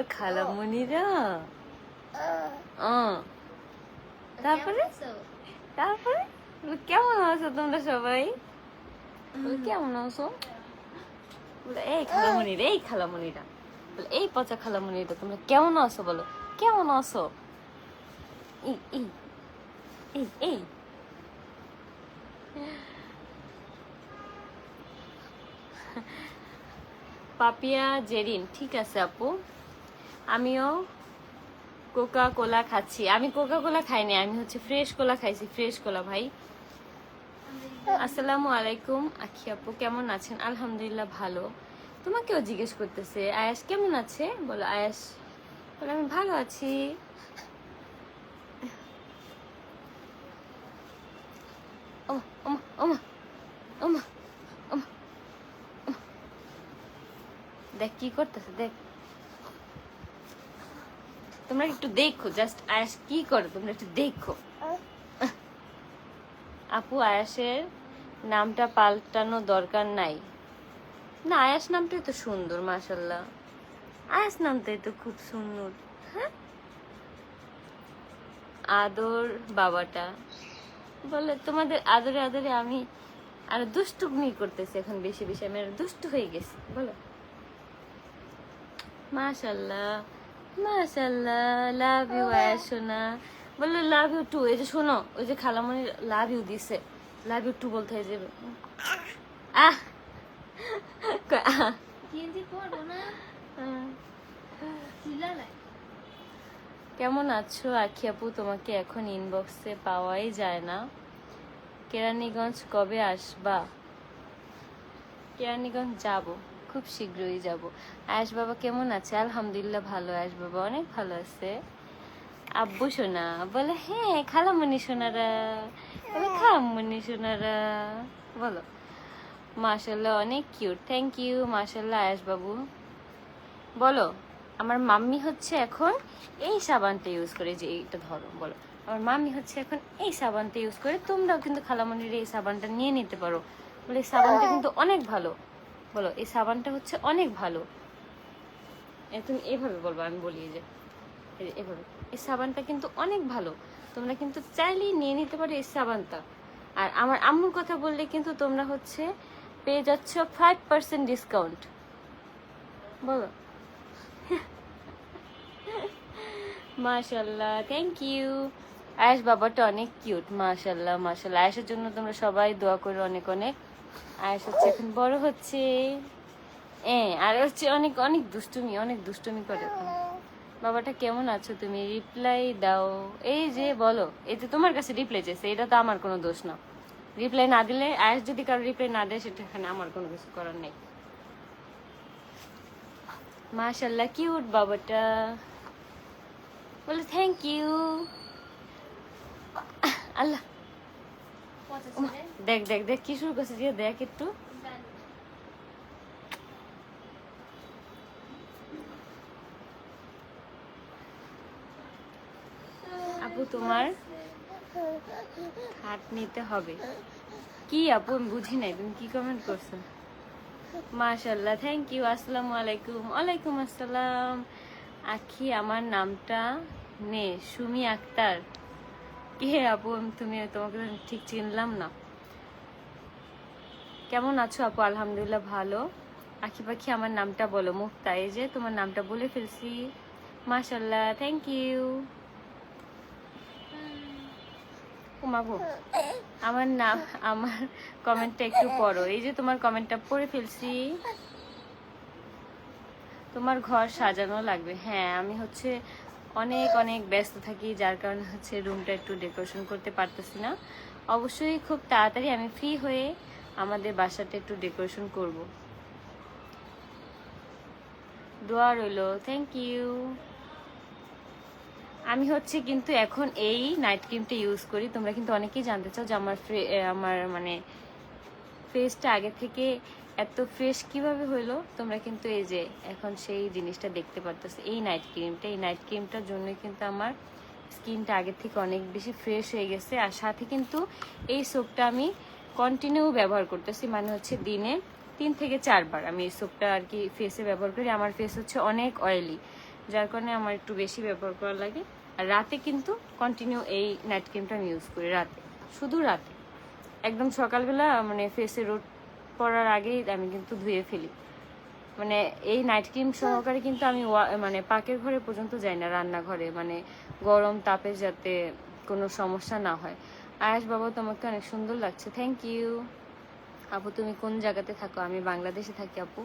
বলো খালামণিরা আহ। তারপরে? তারপরে? কেমন আছো তোমরা সবাই? কেমন আছো? এই খালামণিরা এই খালামণিরা এই পচা তোমরা কেমন আছো বলো? কেমন আছো? এই এই এই এই। পাপিয়া জেরিন ঠিক আছে আপু? আমিও কোকা কোলা খাচ্ছি। আমি কোকা কোলা খাইনি আমি হচ্ছে ফ্রেশ কোলা খাইছি ফ্রেশ কোলা ভাই। আসসালামু আলাইকুম আখি আপু কেমন আছেন? আলহামদুলিল্লাহ ভালো। তোমাকেও জিজ্ঞেস করতেছে আয়াস কেমন আছে? বলো আয়াস বলে আমি ভালো আছি। দেখ কি করতেছে দেখ। তোমরা একটু দেখো জাস্ট আয়াস কি করে, তোমরা একটু দেখো। আপু, আয়াসের নামটা পাল্টানো দরকার নাই। না, আয়াস নামটাই তো সুন্দর মাশাল্লাহ আয়াস নামটাই তো খুব সুন্দর হ্যাঁ? আদর বাবাটা। বলে, তোমাদের আদরে আদরে আমি আর দুষ্টুমি করতেছি এখন বেশি বেশি, আমি আর দুষ্ট হয়ে গেছি, বলো। মাশাল্লাহ মাশাল্লাহ লাভ ইউ আয়াসোনা। বলল লাভ ইউ টু এই যে শোনো ওই যে খালামণি লাভ ইউ দিছে। লাভ ইউ টু বলতে হয় যে আহ। চিল্লালাই কেমন আছো আখি আপু? তোমাকে এখন ইনবক্সে পাওয়াই যায় না। কেরানীগঞ্জ কবে আসবা? কেরানীগঞ্জ যাব। খুব শীঘ্রই যাব। আয়েশ বাবা কেমন আছে? আলহামদুলিল্লাহ ভালো, আয়েশ বাবা অনেক ভালো আছে। আব্বু সোনা বলে হ্যাঁ খালামণি সোনারা। বলে সোনারা। বলো। মাশাল্লাহ অনেক কিউট থ্যাংক ইউ মাশাল্লাহ আয়েশ বাবু। বলো, আমার মাম্মি হচ্ছে এখন এই সাবানটা ইউজ করে যে এইটা ধরো, বলো। আমার মাম্মি হচ্ছে এখন এই সাবানটা ইউজ করে তোমরাও কিন্তু খালামণির এই সাবানটা নিয়ে নিতে পারো। বলে, সাবানটা কিন্তু অনেক ভালো। বলো, এই সাবানটা হচ্ছে অনেক ভালো। তুমি এভাবে বলব, আমি বলি যে এভাবে। এই সাবানটা কিন্তু অনেক ভালো। তোমরা কিন্তু চাইলেই নিয়ে নিতে পারো এই সাবানটা। আর আমার আম্মুর কথা বললে কিন্তু তোমরা হচ্ছে পেয়ে যাচ্ছ ফাইভ পার্সেন্ট ডিসকাউন্ট বলো। মাশাল্লাহ থ্যাংক ইউ আয়েশ বাবাটা অনেক কিউট মাশাল্লাহ মাশাল্লাহ আয়েশের জন্য তোমরা সবাই দোয়া করো অনেক অনেক। আয়েশ হচ্ছে এখন বড় হচ্ছে। আর হচ্ছে অনেক অনেক দুষ্টুমি অনেক দুষ্টুমি করে বাবাটা কেমন আছো তুমি? রিপ্লাই দাও। এই যে বলো, এই যে তোমার কাছে রিপ্লাই চেয়েছে এটা তো আমার কোনো দোষ না। রিপ্লাই না দিলে আয়েশ যদি কারও রিপ্লাই না দেয়, সেটা এখানে আমার কোনো কিছু করার নেই। মাশাল্লাহ কিউট বাবাটা। বলে থ্যাংক ইউ আল্লাহ। দেখ দেখ দেখ দিয়ে দেখ একটু। আপু, তোমার হাত নিতে হবে। কি আপু, আমি বুঝি নাই, তুমি কি কমেন্ট করছ? মাশাল্লাহ থ্যাংক ইউ আসসালামু আলাইকুম। ওয়ালাইকুম আসসালাম। আখি, আমার নামটা নে, সুমি আক্তার। কে আপু তুমি তোমাকে ঠিক চিনলাম না। কেমন আছো আপু? আলহামদুলিল্লাহ ভালো। আখি পাখি, আমার নামটা বলো মুক্তা। এই যে তোমার নামটা বলে ফেলছি। মাশাল্লাহ থ্যাংক ইউ মাগো আমার নাম, আমার কমেন্টটা একটু পড়ো। এই যে তোমার কমেন্টটা পড়ে ফেলছি। তোমার ঘর সাজানো লাগবে। হ্যাঁ আমি হচ্ছে অনেক অনেক ব্যস্ত থাকি, যার কারণে হচ্ছে রুমটা একটু ডেকোরেশন করতে পারতেছি না। অবশ্যই খুব তাড়াতাড়ি আমি ফ্রি হয়ে আমাদের বাসাটা একটু ডেকোরেশন করব। দোয়া রইল থ্যাংক ইউ আমি হচ্ছে কিন্তু এখন এই নাইট ক্রিমটা ইউজ করি। তোমরা কিন্তু অনেকেই জানতে চাও যে আমার আমার মানে ফেসটা আগে থেকে এত ফ্রেশ কীভাবে হইল? তোমরা কিন্তু এই যে এখন সেই জিনিসটা দেখতে পারতেছো। এই নাইট ক্রিমটা এই নাইট ক্রিমটার জন্য কিন্তু আমার স্কিনটা আগের থেকে অনেক বেশি ফ্রেশ হয়ে গেছে। আর সাথে কিন্তু এই সোপটা আমি কন্টিনিউ ব্যবহার করতেছি মানে হচ্ছে দিনে তিন থেকে চারবার। আমি এই সোপটা আর কি ফেসে ব্যবহার করি। আমার ফেস হচ্ছে অনেক অয়েলি যার কারণে আমার একটু বেশি ব্যবহার করা লাগে। আর রাতে কিন্তু কন্টিনিউ এই নাইট ক্রিমটা আমি ইউজ করি, রাতে। শুধু রাতে। একদম সকালবেলা মানে ফেসে রোদ পড়ার আগেই আমি কিন্তু ধুয়ে ফেলি। মানে এই নাইট ক্রিম সহকারে কিন্তু আমি মানে পাকের ঘরে পর্যন্ত যাই না রান্নাঘরে। মানে গরম তাপে যাতে কোনো সমস্যা না হয়। আয়াস বাবা তোমাকে অনেক সুন্দর লাগছে। থ্যাংক ইউ আপু তুমি কোন জায়গাতে থাকো? আমি বাংলাদেশে থাকি আপু।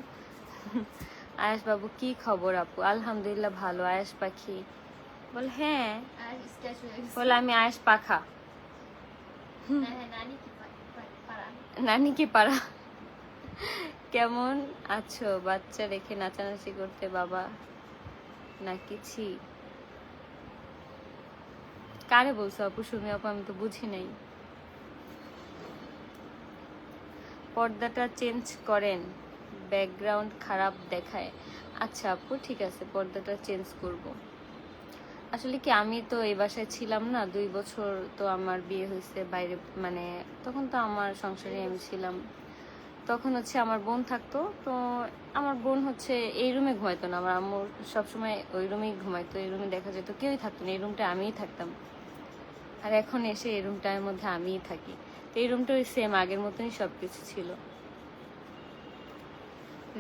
আয়াস বাবু কি খবর আপু? আলহামদুলিল্লাহ ভালো। আয়াস পাখি? বল হ্যাঁ। বলে আমি আয়াস পাখা। হ্যাঁ হ্যাঁ নানি কি পারা কেমন আছো? বাচ্চা রেখে নাচানাচি করতে বাবা? নাকি ছি? কারে বলছো আপু? সুমি আপু, আমি তো বুঝি নাই। পর্দাটা চেঞ্জ করেন, ব্যাকগ্রাউন্ড খারাপ দেখায়। আচ্ছা আপু, ঠিক আছে, পর্দাটা চেঞ্জ করব। আসলে কি আমি তো এই বাসায় ছিলাম না, দুই বছর তো আমার বিয়ে হয়েছে বাইরে মানে তখন তো আমার সংসারে আমি ছিলাম। তখন হচ্ছে আমার বোন থাকতো, তো আমার বোন হচ্ছে এই রুমে ঘুমাইতো না। আমার আম্মু সবসময় ওই রুমেই ঘুমাইতো, এই রুমে দেখা যেত, কেউই থাকতো না, এই রুমটা আমিই থাকতাম। আর এখন এসে এই রুমটার মধ্যে আমিই থাকি। তো এই রুমটা ওই সেম আগের মতনই সব কিছু ছিল।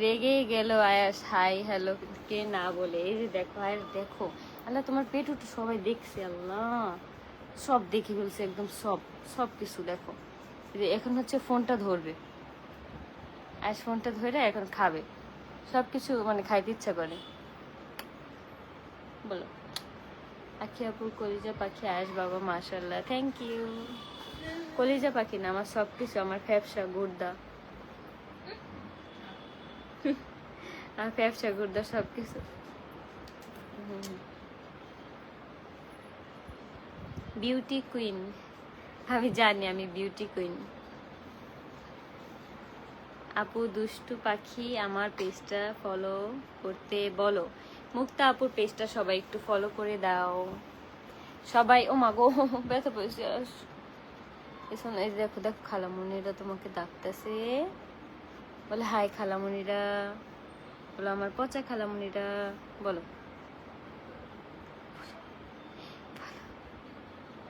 রেগে গেল আয়াস, হাই, হ্যালো কে না বলে। এই যে দেখো, আয়াস, দেখো। আল্লাহ, তোমার পেট উঠে সবাই দেখছে, আল্লাহ। সব দেখে ফেলছে, একদম সব সব কিছু দেখো এখন হচ্ছে ফোনটা ধরবে। আয়াস ফোনটা ধরে এখন খাবে। সব কিছু মানে খাইতে ইচ্ছা করে। বলো। আখি আপু, কলিজা পাখি আয়াস বাবা মাশাল্লাহ থ্যাংক ইউ কলিজা পাখি না, আমার সব কিছু আমার ফ্যাপসা, গুর্দা। আমার ফ্যাপসা, গুর্দা সব কিছু বিউটি কুইন। আমি জানি আমি বিউটি কুইন। আপু, দুষ্টু পাখি, আমার পেজটা ফলো করতে বলো। মুক্তা আপুর পেজটা সবাই একটু ফলো করে দাও। সবাই, ও মা গো, ব্যথা পেয়েছে। এই দেখো দেখো, খালামুনিরা তোমাকে ডাকতেছে। বলে, হাই খালামুনিরা। বলো, আমার পচা খালামুনিরা। বলো।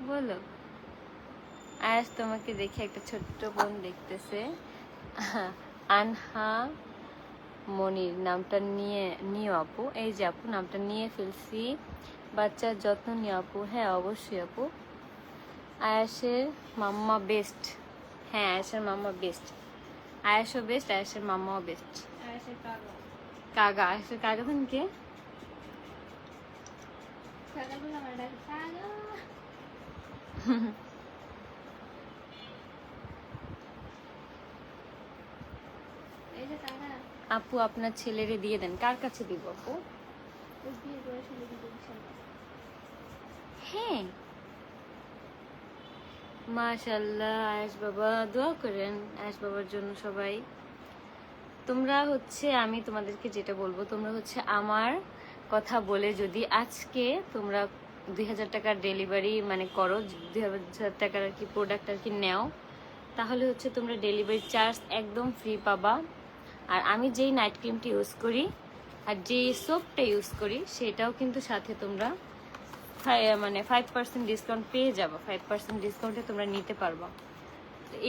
বলো। আজ তোমাকে দেখে একটা ছোট্ট বোন দেখতেছে। আনহা মনির নামটা নিয়ে নিও আপু। এই যে আপু নামটা নিয়ে ফেলছি। বাচ্চার যত্ন নিও আপু। হ্যাঁ অবশ্যই আপু। আয়াসের মাম্মা বেস্ট হ্যাঁ আয়াসের মাম্মা বেস্ট আয়াসও বেস্ট আয়াসের মাম্মাও বেস্ট কাগা আয়াসের কাগা কে? কাগজগুলো আমার ডাকে কাগজ এই যে কাকা আপু আপনার ছেলেরে দিয়ে দেন। কার কাছে দিব আপু? হ্যাঁ। মাশাল্লাহ আয়াস বাবা, দোয়া করেন আয়াস বাবার জন্য সবাই। তোমরা হচ্ছে, আমি তোমাদেরকে যেটা বলব, তোমরা হচ্ছে আমার কথা বলে যদি আজকে তোমরা দুই হাজার টাকার ডেলিভারি মানে করো, দুই হাজার টাকার আর কি প্রোডাক্ট আর কি নেও, তাহলে হচ্ছে তোমরা ডেলিভারি চার্জ একদম ফ্রি পাবা। আর আমি যেই নাইট ক্রিমটি ইউজ করি আর যে সোপটা ইউজ করি, সেটাও কিন্তু সাথে তোমরা মানে ফাইভ পার্সেন্ট ডিসকাউন্ট পেয়ে যাব। ফাইভ পার্সেন্ট ডিসকাউন্টে তোমরা নিতে পারবা।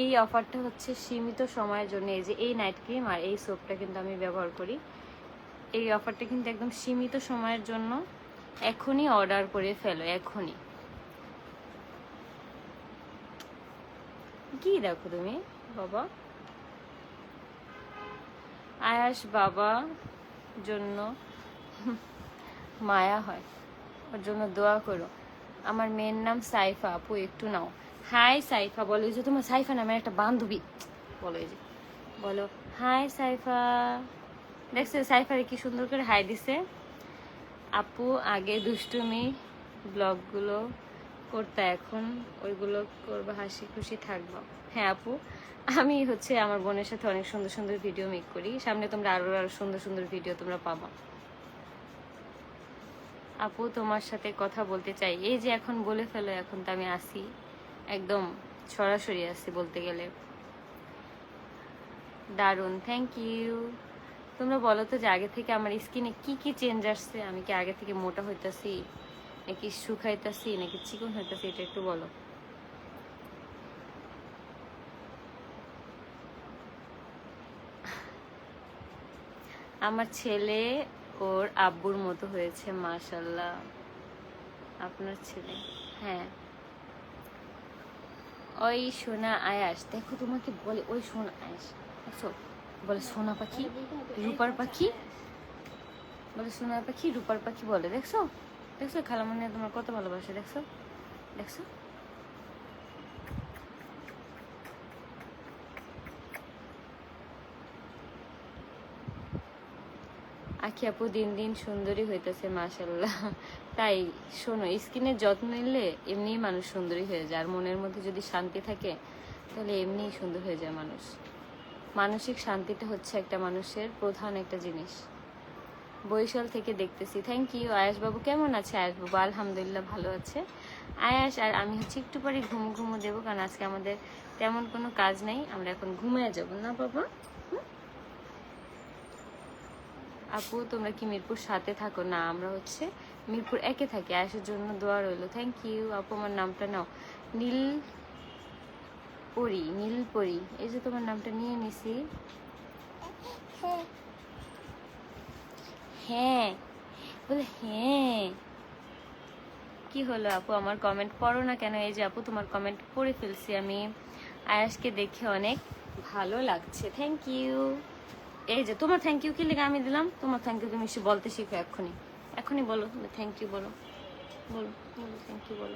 এই অফারটা হচ্ছে সীমিত সময়ের জন্য। এই যে এই নাইট ক্রিম আর এই সোপটা কিন্তু আমি ব্যবহার করি। এই অফারটা কিন্তু একদম সীমিত সময়ের জন্য এখনই অর্ডার করে ফেলো, এখনই। কি দেখো তুমি, বাবা? আয়াস বাবা জন্য মায়া হয়। ওর জন্য দোয়া করো। আমার মেয়ের নাম সাইফা। আপু, একটু নাও। হাই সাইফা, বলো যে তোমার সাইফা নামের একটা বান্ধবী। বলো যে। বলো, হাই সাইফা। দেখছ সাইফারে কি সুন্দর করে হাই দিছে? আপু, আগে দুষ্টুমি ব্লগগুলো করতে, এখন ওইগুলো করব, হাসি খুশি থাকব। হ্যাঁ আপু? আমি হচ্ছে আমার বোনের সাথে অনেক সুন্দর সুন্দর ভিডিও মেক করি। সামনে তোমরা আরও আরও সুন্দর সুন্দর ভিডিও তোমরা পাবা। আপু, তোমার সাথে কথা বলতে চাই। এই যে এখন বলে ফেলো, এখন তো আমি আসি। একদম সরাসরি আসি বলতে গেলে। দারুণ থ্যাংক ইউ তোমরা বলো তো যে আগে থেকে আমার স্কিনে কি কি চেঞ্জ আসছে? আমি কি আগে থেকে মোটা হইতাছি, নাকি শুকাইতাছি, নাকি চিকন হইতাছি, এটা একটু বলো। আমার ছেলে ওর আব্বুর মতো হয়েছে মাশাল্লাহ আপনার ছেলে? হ্যাঁ। ওই সোনা আয়াস, দেখো তোমাকে বলে, ওই সোনা আয়াস, দেখছ? বলে সোনা পাখি, রূপার পাখি? বলে সোনার পাখি, রূপার পাখি বলে, দেখছ? দেখছ খালামনি তোমার কত ভালোবাসে, দেখছ? দেখছ? আখি আপু, দিন দিন সুন্দরী হইতেছে মাশাল্লাহ তাই শোনো, স্কিনের যত্ন নিলে এমনিই মানুষ সুন্দরী হয়ে যায়। আর মনের মধ্যে যদি শান্তি থাকে, তাহলে এমনিই সুন্দর হয়ে যায় মানুষ। মানসিক শান্তিটা হচ্ছে একটা মানুষের প্রধান একটা জিনিস। বরিশাল থেকে দেখতেছি। থ্যাংক ইউ আয়াস বাবু কেমন আছে আয়াস বাবু আলহামদুলিল্লাহ ভালো আছে। আয়াস আর আমি হচ্ছে একটু পরে ঘুম ঘুমো দেবো, কারণ আজকে আমাদের তেমন কোনো কাজ নেই। আমরা এখন ঘুমিয়ে যাব। না, বাবা? আপু, তোমরা কি মিরপুর সাথে থাকো? না, আমরা হচ্ছে মিরপুর একে থাকি। আয়াসের জন্য দোয়া রইল। থ্যাংক ইউ আপু, আমার নামটা নাও। নীল পরি নীল পরি এই যে তোমার নামটা নিয়ে নিছি। হ্যাঁ বলে হ্যাঁ। কি হলো আপু? আমার কমেন্ট পড়ো না কেন? এই যে আপু, তোমার কমেন্ট পড়ে ফেলছি আমি। আয়াসকে দেখে অনেক ভালো লাগছে। থ্যাংক ইউ এই যে, তোমার থ্যাংক ইউ কি লেগে আমি দিলাম? তোমার থ্যাংক ইউ তুমি বলতে শিখো এক্ষুনি। এখনই বলো থ্যাংক ইউ বলো। বলো বলো থ্যাংক ইউ বলো।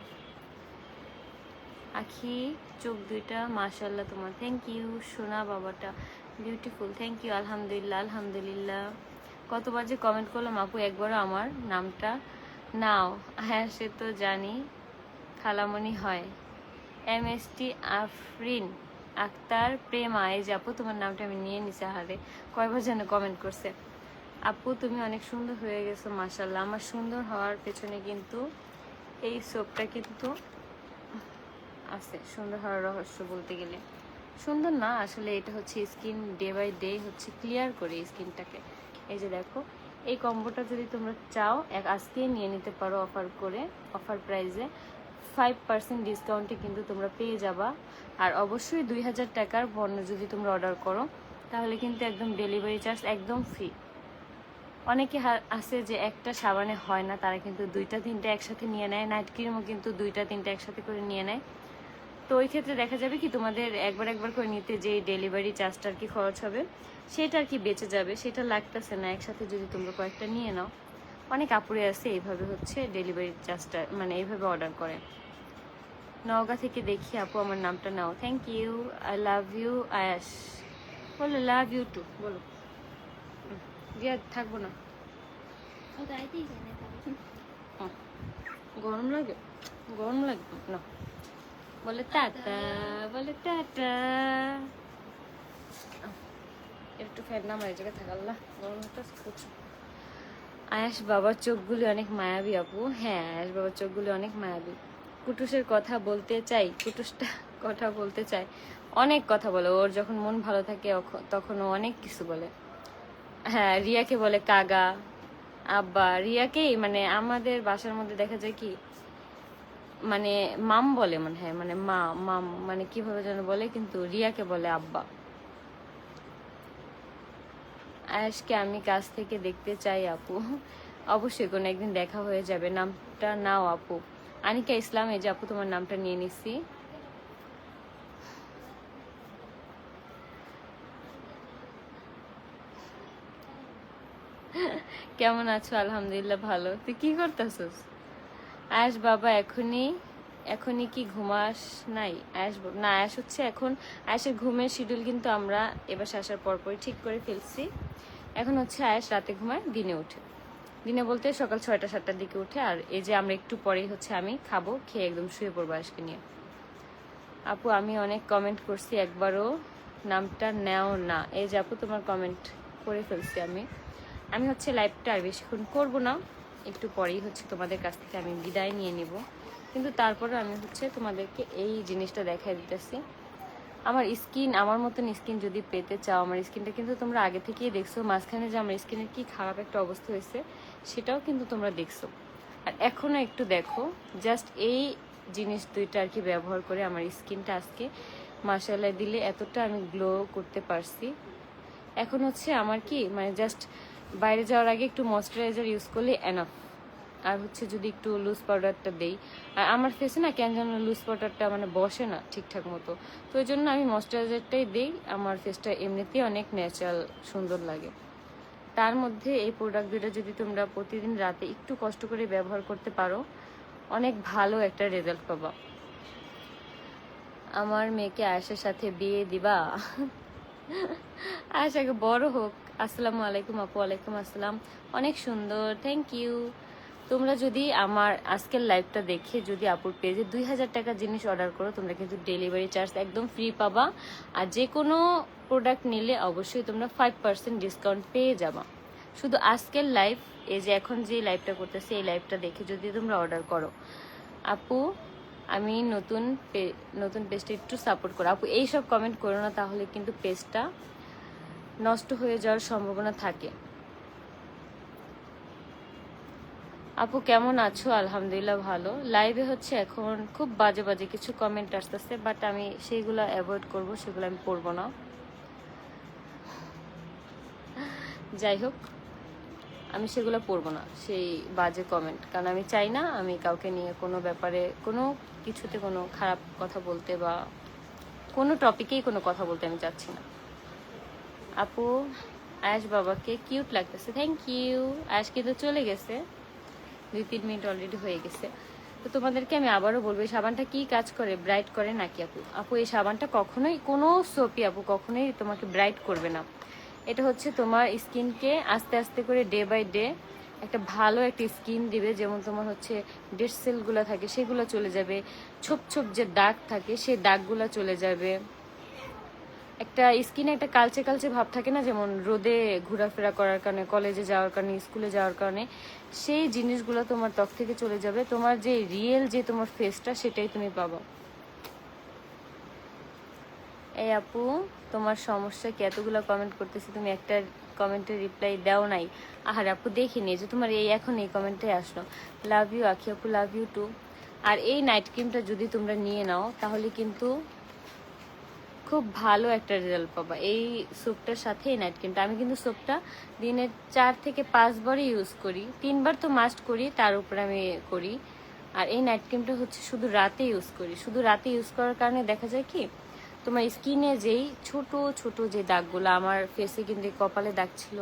আখি, চোখ দুইটা মাশাল্লাহ তোমার থ্যাংক ইউ সোনা বাবাটা বিউটিফুল থ্যাংক ইউ আলহামদুলিল্লাহ আলহামদুলিল্লাহ। কতবার যে কমেন্ট করলাম, আপু একবারও আমার নামটা নাও। হ্যাঁ সে তো জানি, খালামণি হয়। M S T Afrin Akter Prema এই যে আপু, তোমার নামটা আমি নিয়ে নিছি হারে কয়বার যেন কমেন্ট করছে। আপু, তুমি অনেক সুন্দর হয়ে গেছো মাশাল্লাহ আমার সুন্দর হওয়ার পেছনে কিন্তু এই সোপটা কিন্তু আছে, সুন্দর হওয়ার রহস্য বলতে গেলে। সুন্দর না, আসলে এটা হচ্ছে স্কিন ডে বাই ডে হচ্ছে ক্লিয়ার করে স্কিনটাকে এই যে দেখো, এই কম্বোটা যদি তোমরা চাও, এক আজকেই নিয়ে নিতে পারো অফার করে অফার প্রাইসে ফাইভ পার্সেন্ট ডিসকাউন্টে কিন্তু তোমরা পেয়ে যাবা। আর অবশ্যই দুই হাজার টাকার পণ্য যদি তোমরা অর্ডার করো, তাহলে কিন্তু একদম ডেলিভারি চার্জ একদম ফ্রি অনেকে আছে যে একটা সাবানে হয় না, তারা কিন্তু দুইটা, তিনটা একসাথে নিয়ে নেয়। নাইট ক্রিমও কিন্তু দুইটা, তিনটা একসাথে করে নিয়ে নেয়। তো ওই ক্ষেত্রে দেখা যাবে কি, তোমাদের একবার একবার করে নিতে যে ডেলিভারি চার্জটা আর কি খরচ হবে, সেটা আর কি বেঁচে যাবে, সেটা লাগতেছে না। একসাথে যদি তোমরা কয়েকটা নিয়ে নাও। অনেক আপুরে আছে, এইভাবে হচ্ছে ডেলিভারি চার্জটা মানে এইভাবে অর্ডার করে। নওগাঁ থেকে দেখি আপু আমার নামটা নাও thank you I love you Ayas বলো লাভ ইউ টু বলো হুম, দিয়া থাকব না ও গাইতেই যায় না তাহলে। হুম। গরম লাগে গরম লাগে না বলে টাটা বলে টাটা একটু ফ্যান নাম এই জায়গায় থাকাল্লা গরম হতে প্রচুর আয়াস বাবার চোখগুলি অনেক মায়াবী আপু হ্যাঁ আয়াস বাবার চোখগুলি অনেক মায়াবী কুটুসের কথা বলতে চাই, কুটুসটা কথা বলতে চাই, অনেক কথা বলে। ওর যখন মন ভালো থাকে তখন ও অনেক কিছু বলে। হ্যাঁ রিয়াকে বলে কাগা আব্বা। রিয়াকেই মানে আমাদের বাসার মধ্যে দেখা যায় কি মানে মাম বলে মনে হয় মানে মা, মাম মানে কীভাবে যেন বলে, কিন্তু রিয়াকে বলে আব্বা। আয়াসকে আমি কাছ থেকে দেখতে চাই আপু। অবশ্যই কোনো একদিন দেখা হয়ে যাবে। নামটা নাও আপু। আনিকা ইসলাম, এই যে আপু তোমার নামটা নিয়ে নিছি। কেমন আছো? আলহামদুলিল্লাহ ভালো। তুই কি করতেছস? আয়াস বাবা, এখনই এখনই কি ঘুমাস নাই? আয়াস না আয়াস হচ্ছে এখন আয়াসের ঘুমের শিডিউল কিন্তু আমরা এবার আসার পরপরই ঠিক করে ফেলছি। এখন হচ্ছে আয়াস রাতে ঘুমায়, দিনে উঠে দিনে বলতে সকাল ছয়টা, সাতটার দিকে উঠে, আর এই যে আমরা একটু পরেই হচ্ছে আমি খাব, খেয়ে একদম শুয়ে পড়ব আজকে নিয়ে। আপু, আমি অনেক কমেন্ট করছি, একবারও নামটা নেও না। এই যে আপু, তোমার কমেন্ট করে ফেলছি আমি। আমি হচ্ছে লাইভটা আর বেশিক্ষণ করব না, একটু পরেই হচ্ছে তোমাদের কাছ থেকে আমি বিদায় নিয়ে নিব। কিন্তু তারপরে আমি হচ্ছে তোমাদেরকে এই জিনিসটা দেখাই দিতেছি। আমার স্কিন আমার মতন স্কিন যদি পেতে চাও, আমার স্কিনটা কিন্তু তোমরা আগে থেকেই দেখছ, মাঝখানে যে আমার স্কিনের কি খারাপ একটা অবস্থা হয়েছে সেটাও কিন্তু তোমরা দেখছ। আর এখনও একটু দেখো জাস্ট এই জিনিস দুইটা আর কি ব্যবহার করে আমার স্কিনটা আজকে মাসাল্লাহ দিলে এতটা আমি গ্লো করতে পারছি। এখন হচ্ছে আমার কি মানে জাস্ট বাইরে যাওয়ার আগে একটু ময়শ্চারাইজার ইউজ করলে এনাফ আর হচ্ছে যদি একটু লুজ পাউডারটা দেই, আর আমার ফেসে না কেন যেন লুজ পাউডারটা মানে বসে না ঠিকঠাক মতো। তো ওই জন্য আমি ময়শ্চারাইজারটাই দিই, আমার ফেসটা এমনিতেই অনেক ন্যাচারাল সুন্দর লাগে। তার মধ্যে এই প্রোডাক্ট দুটো যদি তোমরা প্রতিদিন রাতে একটু কষ্ট করে ব্যবহার করতে পারো, অনেক ভালো একটা রেজাল্ট পাবা। আমার মেয়েকে আয়েশার সাথে বিয়ে দিবা? আয়েশাকে বড় হোক। আসসালামু আলাইকুম আপু আলাইকুম আসসালাম। অনেক সুন্দর থ্যাংক ইউ তোমরা যদি আমার আজকের লাইভটা দেখে যদি আপুর পেজে দুই হাজার টাকার জিনিস অর্ডার করো, তোমরা কিন্তু ডেলিভারি চার্জ একদম ফ্রি পাবা। আর যে কোনো প্রোডাক্ট নিলে অবশ্যই তোমরা ফাইভ পার্সেন্ট ডিসকাউন্ট পেয়ে যাবা। শুধু আজকের লাইভ এই যে এখন যে লাইভটা করতেছি, এই লাইভটা দেখে যদি তোমরা অর্ডার করো। আপু, আমি নতুন নতুন পেজটা একটু সাপোর্ট করো। আপু, এইসব কমেন্ট করো না, তাহলে কিন্তু পেজটা নষ্ট হয়ে যাওয়ার সম্ভাবনা থাকে। আপু কেমন আছো? আলহামদুলিল্লাহ ভালো। লাইভে হচ্ছে এখন খুব বাজে বাজে কিছু কমেন্ট আসতেছে বাট আমি সেইগুলো অ্যাভয়েড করব, সেগুলো আমি পড়ব না। যাই হোক, আমি সেগুলো পড়ব না, সেই বাজে কমেন্ট কারণ আমি চাই না আমি কাউকে নিয়ে কোনো ব্যাপারে, কোনো কিছুতে কোনো খারাপ কথা বলতে বা কোনো টপিকেই কোনো কথা বলতে আমি চাচ্ছি না। আপু আয়াস বাবাকে কিউট লাগতেছে। থ্যাংক ইউ আয়াস কিন্তু চলে গেছে। দুই, তিন মিনিট অলরেডি হয়ে গেছে। তো তোমাদেরকে আমি আবারও বলব, এই সাবানটা কি কাজ করে? ব্রাইট করে নাকি আপু? আপু, এই সাবানটা কখনোই, কোনো সোপি আপু কখনোই তোমাকে ব্রাইট করবে না। এটা হচ্ছে তোমার স্কিনকে আস্তে আস্তে করে ডে বাই ডে একটা ভালো একটা স্কিন দিবে। যেমন তোমার হচ্ছে ডেড সেলগুলো থাকে, সেগুলো চলে যাবে। ছোপ ছোপ যে দাগ থাকে, সেই দাগগুলো চলে যাবে। একটা স্কিনে একটা কালচে কালচে ভাব থাকে না, যেমন রোদে ঘোরাফেরা করার কারণে, কলেজে যাওয়ার কারণে, স্কুলে যাওয়ার কারণে, সেই জিনিসগুলো তোমার ত্বক থেকে চলে যাবে। তোমার যে রিয়েল যে তোমার ফেসটা, সেটাই তুমি পাবো। এই আপু, তোমার সমস্যা কি? এতগুলো কমেন্ট করতেছি, তুমি একটা কমেন্টের রিপ্লাই দাও নাই। আহার আপু দেখিনি যে তোমার এই এখন এই কমেন্টে আসলো। লাভ ইউ আখি আপু লাভ ইউ টু আর এই নাইট ক্রিমটা যদি তোমরা নিয়ে নাও, তাহলে কিন্তু খুব ভালো একটা রেজাল্ট পাবা। এই সোপটার সাথে এই নাইট ক্রিমটা আমি কিন্তু সোপটা দিনে চার থেকে পাঁচবারই ইউজ করি। তিনবার তো মাস্ট করি, তার উপরে আমি করি। আর এই নাইট ক্রিমটা হচ্ছে শুধু রাতে ইউজ করি। শুধু রাতে ইউজ করার কারণে দেখা যায় কি, তোমার স্কিনে যেই ছোট ছোট যে দাগগুলো, আমার ফেসে কিন্তু কপালে দাগ ছিল,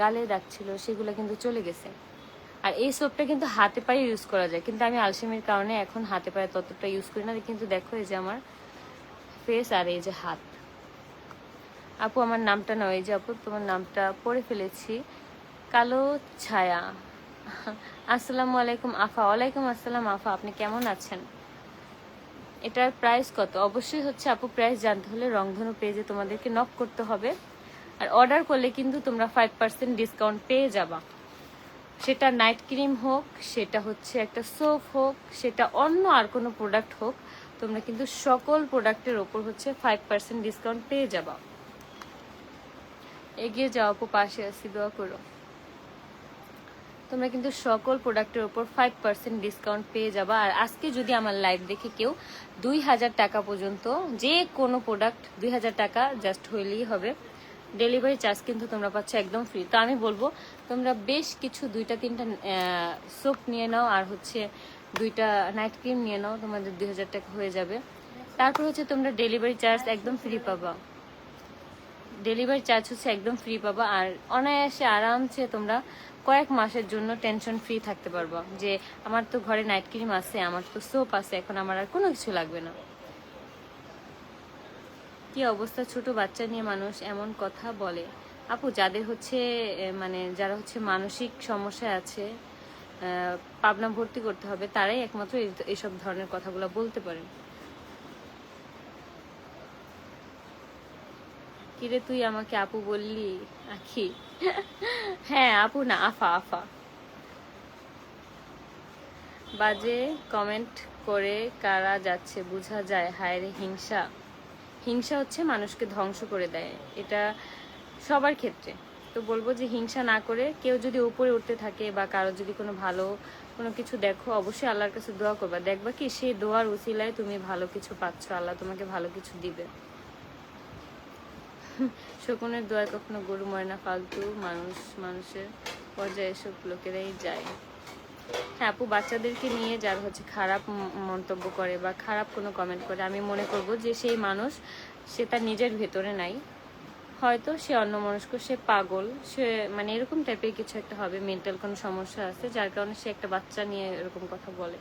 গালে দাগ ছিল, সেগুলো কিন্তু চলে গেছে। আর এই সোপটা কিন্তু হাতে পায়ে ইউজ করা যায়। কিন্তু আমি আলসেমির কারণে এখন হাতে পায়ে ততটা ইউজ করি না। কিন্তু দেখো এই যে আমার ফেস আর এই যে হাত। আপু, আমার নামটা নয় এই যে আপু, তোমার নামটা পড়ে ফেলেছি। কালো ছায়া। আসসালামু আলাইকুম, আফা। ওয়ালাইকুম আসসালাম, আফা। আপনি কেমন আছেন? এটার প্রাইস কত? অবশ্যই হচ্ছে আপু প্রাইস জানতে হলে রংধনু পেজে তোমাদেরকে নক করতে হবে। আর অর্ডার করলে কিন্তু তোমরা ফাইভ পার্সেন্ট ডিসকাউন্ট পেয়ে যাবা। সেটা নাইট ক্রিম হোক, সেটা হচ্ছে একটা সোপ হোক, সেটা অন্য আর কোনো প্রোডাক্ট হোক, তোমরা কিন্তু সকল প্রোডাক্টের ওপর হচ্ছে ফাইভ পার্সেন্ট ডিসকাউন্ট পেয়ে যাবা। এগিয়ে যাও আপু, পাশে আসি দোয়া করো। তোমরা কিন্তু সকল প্রোডাক্টের ওপর ফাইভ পার্সেন্ট ডিসকাউন্ট পেয়ে যাবা। আর আজকে যদি আমার লাইভ দেখে কেউ দুই হাজার টাকা পর্যন্ত যে কোনো প্রোডাক্ট দুই হাজার টাকা জাস্ট হইলেই হবে। ডেলিভারি চার্জ কিন্তু তোমরা পাচ্ছ একদম ফ্রি তো আমি বলব, তোমরা বেশ কিছু দুইটা, তিনটা সোপ নিয়ে নাও, আর হচ্ছে দুইটা নাইট ক্রিম নিয়ে নাও, তোমাদের দুই হাজার টাকা হয়ে যাবে। তারপর হচ্ছে তোমরা ডেলিভারি চার্জ একদম ফ্রি পাবা। ডেলিভারি চার্জ হচ্ছে একদম ফ্রি পাবা, আর অনায়াসে, আরামসে তোমরা কয়েক মাসের জন্য টেনশন ফ্রি থাকতে পারবা যে, আমার তো ঘরে নাইট ক্রিম আছে, আমার তো সোপ আছে, এখন আমার আর কোনো কিছু লাগবে না। কি অবস্থা ছোট বাচ্চা নিয়ে মানুষ এমন কথা বলে? আপু, যাদের হচ্ছে মানে যারা হচ্ছে মানসিক সমস্যা আছে পাবনা ভর্তি করতে হবে, তারাই একমাত্র এইসব ধরনের কথাগুলো বলতে পারেন। কিরে তুই আমাকে আপু বললি? আখি। হ্যাঁ আপু না, আফা আফা। বাজে কমেন্ট করে কারা যাচ্ছে, বোঝা যায়, হায় হিংসা। হিংসা হচ্ছে মানুষকে ধ্বংস করে দেয়। এটা সবার ক্ষেত্রে। তো বলব যে হিংসা না করে কেউ যদি উপরে উঠতে থাকে বা কারও যদি কোনো ভালো কোনো কিছু দেখো, অবশ্যই আল্লাহর কাছে দোয়া করবা। দেখবা কি সেই দোয়ার উসিলায় তুমি ভালো কিছু পাচ্ছ, আল্লাহ তোমাকে ভালো কিছু দিবে। শকুনের দোয়ায় কখনো গরু মরে না, ফালতু মানুষ, মানুষের পর্যায়ে এসব লোকেরাই যায়। হ্যাঁ আপু, বাচ্চাদেরকে নিয়ে যার হচ্ছে খারাপ মন্তব্য করে বা খারাপ কোনো কমেন্ট করে, আমি মনে করব যে সেই মানুষ, সে তার নিজের ভেতরে নাই। হয়তো সে অন্য মনস্ক সে পাগল, সে মানে এরকম টাইপের কিছু একটা হবে মেন্টাল কোনো সমস্যা আছে, যার কারণে সে একটা বাচ্চা নিয়ে এরকম কথা বলে।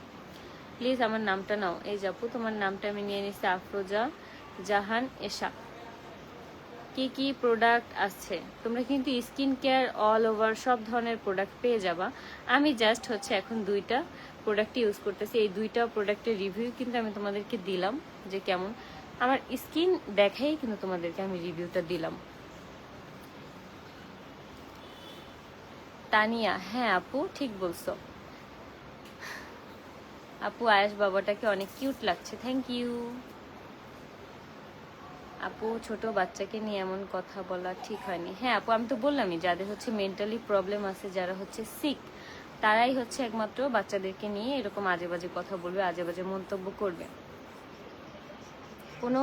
প্লিজ আমার নামটা নাও। এই যাপু তোমার নামটা আমি নিয়ে নিচ্ছি আফরোজা জাহান এশা। কি কি প্রোডাক্ট আছে? তোমরা কিন্তু স্কিন কেয়ার অল ওভার সব ধরনের প্রোডাক্ট পেয়ে যাবা। আমি জাস্ট হচ্ছে এখন দুইটা প্রোডাক্ট ইউজ করতেছি। এই দুইটা প্রোডাক্টের রিভিউ কিন্তু আমি তোমাদেরকে দিলাম যে কেমন। আমার স্কিন দেখাই কিন্তু তোমাদেরকে আমি রিভিউটা দিলাম। তানিয়া হ্যাঁ আপু, ঠিক বলছো। আপু আয়াস বাবাটাকে অনেক কিউট লাগছে। থ্যাংক ইউ আপু ছোট বাচ্চাকে নিয়ে এমন কথা বলা ঠিক হয়নি। হ্যাঁ আপু, আমি তো বললামই, যাদের হচ্ছে মেন্টালি প্রবলেম আছে, যারা হচ্ছে সিক তারাই হচ্ছে একমাত্র বাচ্চাদেরকে নিয়ে এরকম আজে বাজে কথা বলবে আজে বাজে মন্তব্য করবে। কোনো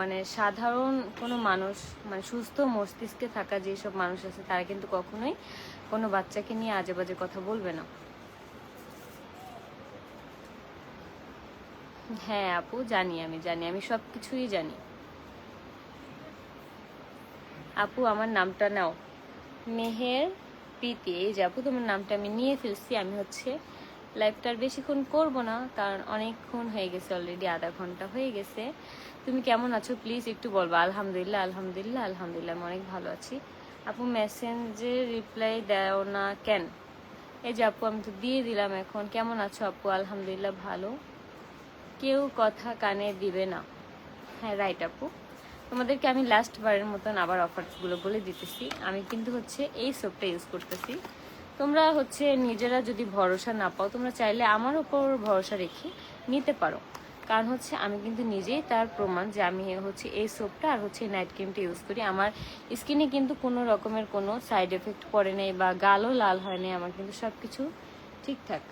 মানে সাধারণ কোনো মানুষ মানে সুস্থ মস্তিষ্কে থাকা যেসব মানুষ আছে, তারা কিন্তু কখনোই কোনো বাচ্চাকে নিয়ে আজে বাজে কথা বলবে না। হ্যাঁ আপু, জানি আমি জানি আমি সব কিছুই জানি। আপু, আমার নামটা নাও। মেহের প্রীতি, এই যে আপু, তোমার নামটা আমি নিয়ে ফেলছি। আমি হচ্ছে লাইভটা আর বেশিক্ষণ করব না, কারণ অনেকক্ষণ হয়ে গেছে অলরেডি আধা ঘণ্টা হয়ে গেছে। তুমি কেমন আছো? প্লিজ একটু বলব। আলহামদুলিল্লাহ আলহামদুলিল্লাহ আলহামদুলিল্লাহ, আমি অনেক ভালো আছি। আপু মেসেঞ্জে রিপ্লাই দাও না কেন? এই যে আপু, আমি তো দিয়ে দিলাম এখন। কেমন আছো আপু? আলহামদুলিল্লাহ, ভালো। কেউ কথা কানে দিবে না। হ্যাঁ রাইট আপু। তোমাদেরকে আমি লাস্ট বারের মতন আবার অফারগুলো বলে দিতেছি। আমি কিন্তু হচ্ছে এই সোপটা ইউজ করতেছি। তোমরা হচ্ছে নিজেরা যদি ভরসা না পাও, তোমরা চাইলে আমার ওপর ভরসা রেখে নিতে পারো। কারণ হচ্ছে আমি কিন্তু নিজেই তার প্রমাণ যে আমি হচ্ছে এই সোপটা আর হচ্ছে নাইট ক্রিমটা ইউজ করি। আমার স্কিনে কিন্তু কোনো রকমের কোনো সাইড এফেক্ট পড়ে নেই বা গালও লাল হয় নাই। আমার কিন্তু সব কিছু ঠিকঠাক।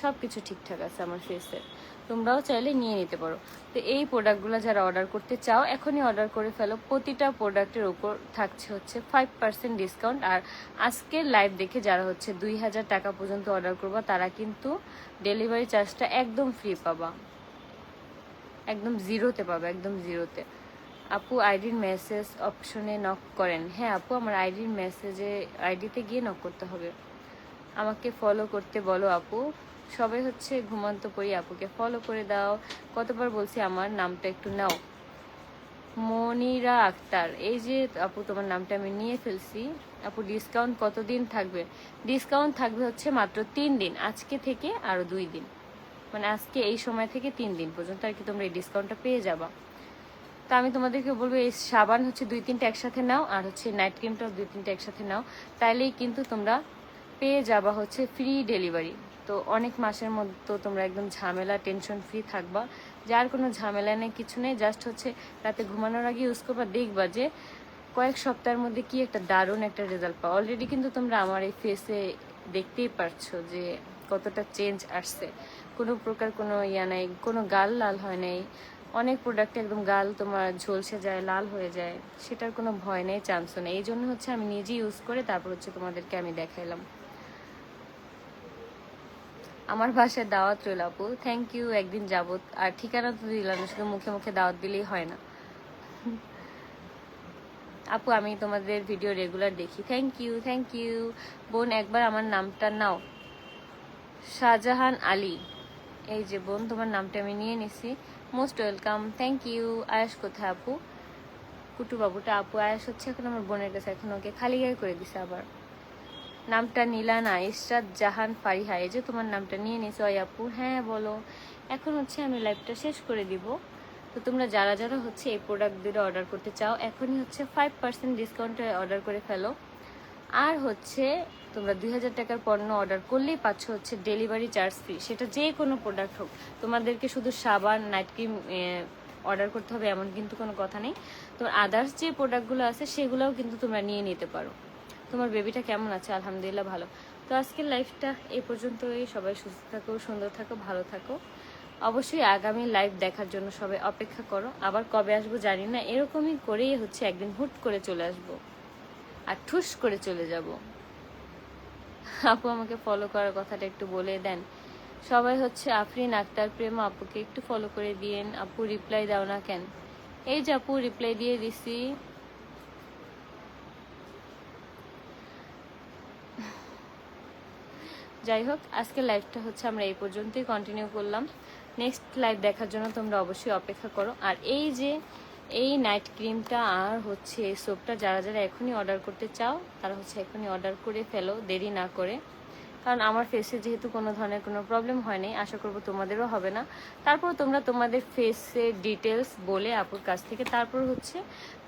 সব কিছু ঠিকঠাক আছে আমার ফেসের তোমরাও চাইলে নিয়ে নিতে পারো। তো এই প্রোডাক্টগুলো যারা অর্ডার করতে চাও, এখনই অর্ডার করে ফেলো। প্রতিটা প্রোডাক্টের ওপর থাকছে হচ্ছে ফাইভ পার্সেন্ট ডিসকাউন্ট আর আজকের লাইভ দেখে যারা হচ্ছে দুই হাজার টাকা পর্যন্ত অর্ডার করবা, তারা কিন্তু ডেলিভারি চার্জটা একদম ফ্রি পাবা। একদম জিরোতে পাবে, একদম জিরোতে আপু আইডির মেসেজ অপশনে নক করেন। হ্যাঁ আপু, আমার আইডির মেসেজে আইডিতে গিয়ে নক করতে হবে। আমাকে ফলো করতে বলো আপু। সবাই হচ্ছে ঘুমন্ত পড়ি আপুকে ফলো করে দাও। কতবার বলছি আমার নামটা একটু নাও। মনিরা আক্তার, এই যে আপু তোমার নামটা আমি নিয়ে ফেলছি। আপু ডিসকাউন্ট কতদিন থাকবে? ডিসকাউন্ট থাকবে হচ্ছে মাত্র তিন দিন, আজকে থেকে আরও দুই দিন। মানে আজকে এই সময় থেকে তিন দিন পর্যন্ত আর কি তোমরা এই ডিসকাউন্টটা পেয়ে যাবা। তো আমি তোমাদেরকে বলব, এই সাবান হচ্ছে দুই তিনটা একসাথে নাও, আর হচ্ছে নাইট ক্রিমটাও দুই তিনটা একসাথে নাও। তাইলেই কিন্তু তোমরা পেয়ে যাবা হচ্ছে ফ্রি ডেলিভারি তো অনেক মাসের মধ্যে তো তোমরা একদম ঝামেলা টেনশন ফ্রি থাকবা। যার কোনো ঝামেলা নেই, কিছু নেই জাস্ট হচ্ছে রাতে ঘুমানোর আগে ইউজ করবা, দেখবা যে কয়েক সপ্তাহের মধ্যে কি একটা দারুণ একটা রেজাল্ট পাও। অলরেডি কিন্তু তোমরা আমার এই ফেসে দেখতেই পারছ যে কতটা চেঞ্জ আসছে। কোনো প্রকার কোনো ইয়া নাই, কোনো গাল লাল হয় নাই। অনেক প্রোডাক্ট একদম গাল তোমার ঝলসে যায়, লাল হয়ে যায়। সেটার কোনো ভয় নেই চান্সও নেই। এই জন্য হচ্ছে আমি নিজে ইউজ করে তারপর হচ্ছে তোমাদেরকে আমি দেখাইলাম। আমার বাসায় দাওয়াত রইল আপু। থ্যাংক ইউ একদিন যাবত। আর ঠিকানা তো দিলাম, শুধু মুখে মুখে দাওয়াত দিলেই হয় না। আপু, আমি তোমাদের ভিডিও রেগুলার দেখি। থ্যাংক ইউ থ্যাংক ইউ বোন, একবার আমার নামটা নাও। শাহজাহান আলী। এই যে বোন, তোমার নামটা আমি নিয়ে নিছি। মোস্ট ওয়েলকাম থ্যাংক ইউ আয়াস কোথায় আপু? কুটু বাবুটা আপু আয়াস হচ্ছে এখন আমার বোনের কাছে, এখন ওকে খালি গায়ে করে দিছে আবার। নামটা নীলা না ইসরাত জাহান ফারিহা। এই যে তোমার নামটা নিয়ে ওই আপু। হ্যাঁ বলো। এখন হচ্ছে আমি লাইভটা শেষ করে দিব। তো তোমরা যারা যারা হচ্ছে এই প্রোডাক্ট প্রোডাক্টগুলো অর্ডার করতে চাও, এখনই হচ্ছে ফাইভ পার্সেন্ট ডিসকাউন্টে অর্ডার করে ফেলো। আর হচ্ছে তোমরা দুই হাজার টাকার পণ্য অর্ডার করলেই পাচ্ছ হচ্ছে ডেলিভারি চার্জ ফ্রি সেটা যে কোনো প্রোডাক্ট হোক। তোমাদেরকে শুধু সাবান নাইট ক্রিম অর্ডার করতে হবে এমন কিন্তু কোনো কথা নেই। তোমার আদার্স যে প্রোডাক্টগুলো আছে, সেগুলোও কিন্তু তোমরা নিয়ে নিতে পারো। তোমার বেবিটা কেমন আছে? আলহামদুলিল্লাহ ভালো। তো আজকের লাইফটা এই পর্যন্তই। সবাই সুস্থ থাকো, সুন্দর থাকো, ভালো থাকো। অবশ্যই আগামী লাইভ দেখার জন্য সবাই অপেক্ষা করো। আবার কবে আসব জানি না। এরকমই করেই হচ্ছে একদিন হুট করে চলে আসব। আর ঠুস করে চলে যাব। আপু আমাকে ফলো করার কথাটা একটু বলে দেন। সবাই হচ্ছে আফরিন, আক্তার, প্রেম, আপুকে একটু ফলো করে দিয়েন। আপু রিপ্লাই দাও না কেন? এই যে আপু রিপ্লাই দিয়ে দিছি। যাই হোক আজকে লাইভটা হচ্ছে আমরা এই পর্যন্তই কন্টিনিউ করলাম। নেক্সট লাইভ দেখার জন্য তোমরা অবশ্যই অপেক্ষা করো। আর এই যে, এই নাইট ক্রিমটা আর হচ্ছে এই সোপটা যারা যারা এখনই অর্ডার করতে চাও, তারা হচ্ছে এখনই অর্ডার করে ফেলো, দেরি না করে। কারণ আমার ফেসে যেহেতু কোনো ধরনের কোনো প্রবলেম হয়নি আশা করব তোমাদেরও হবে না। তারপর তোমরা তোমাদের ফেসের ডিটেলস বলে আপুর কাছ থেকে, তারপর হচ্ছে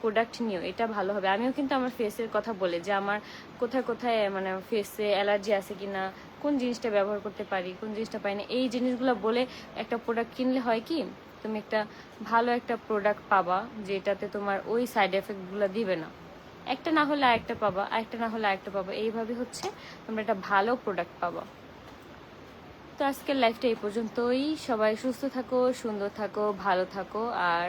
প্রোডাক্ট নিও, এটা ভালো হবে। আমিও কিন্তু আমার ফেসের কথা বলে যে, আমার কোথায় কোথায় মানে ফেসে অ্যালার্জি আছে কিনা কোন জিনিসটা ব্যবহার করতে পারি, কোন জিনিসটা পাই না, এই জিনিসগুলো বলে একটা প্রোডাক্ট কিনলে হয় কি, তুমি একটা ভালো একটা প্রোডাক্ট পাবা যেটাতে তোমার ওই সাইড এফেক্টগুলো দিবে না। একটা না হলে আরেকটা পাবা, আরেকটা না হলে আরেকটা পাবা, এইভাবে হচ্ছে তোমরা একটা ভালো প্রোডাক্ট পাবা। তো আজকের লাইফটা এই পর্যন্তই। সবাই সুস্থ থাকো, সুন্দর থাকো, ভালো থাকো, আর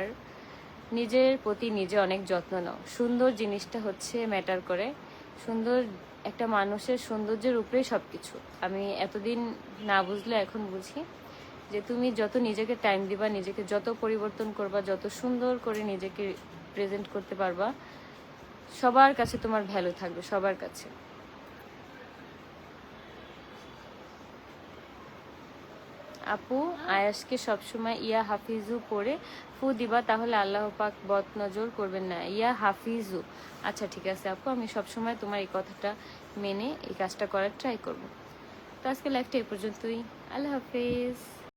নিজের প্রতি নিজে অনেক যত্ন নাও। সুন্দর জিনিসটা হচ্ছে ম্যাটার করে। সুন্দর একটা মানুষের সৌন্দর্যের উপরেই সব কিছু আমি এতদিন না বুঝলে এখন বুঝি যে তুমি যত নিজেকে টাইম দিবা, নিজেকে যত পরিবর্তন করবা, যত সুন্দর করে নিজেকে প্রেজেন্ট করতে পারবা, সবার কাছে তোমার ভ্যালু থাকবে, সবার কাছে। আপু আয়াসকে সবসময় ইয়া হাফিজু পড়ে ফু দিবা, তাহলে আল্লাহ পাক বদ নজর করবেন না। ইয়া হাফিজু। আচ্ছা ঠিক আছে আপু, আমি সবসময় তোমার এই কথাটা মেনে এই কাজটা করার ট্রাই করব। তো আজকে লাইফটা এই পর্যন্তই। আল্লাহ হাফিজ।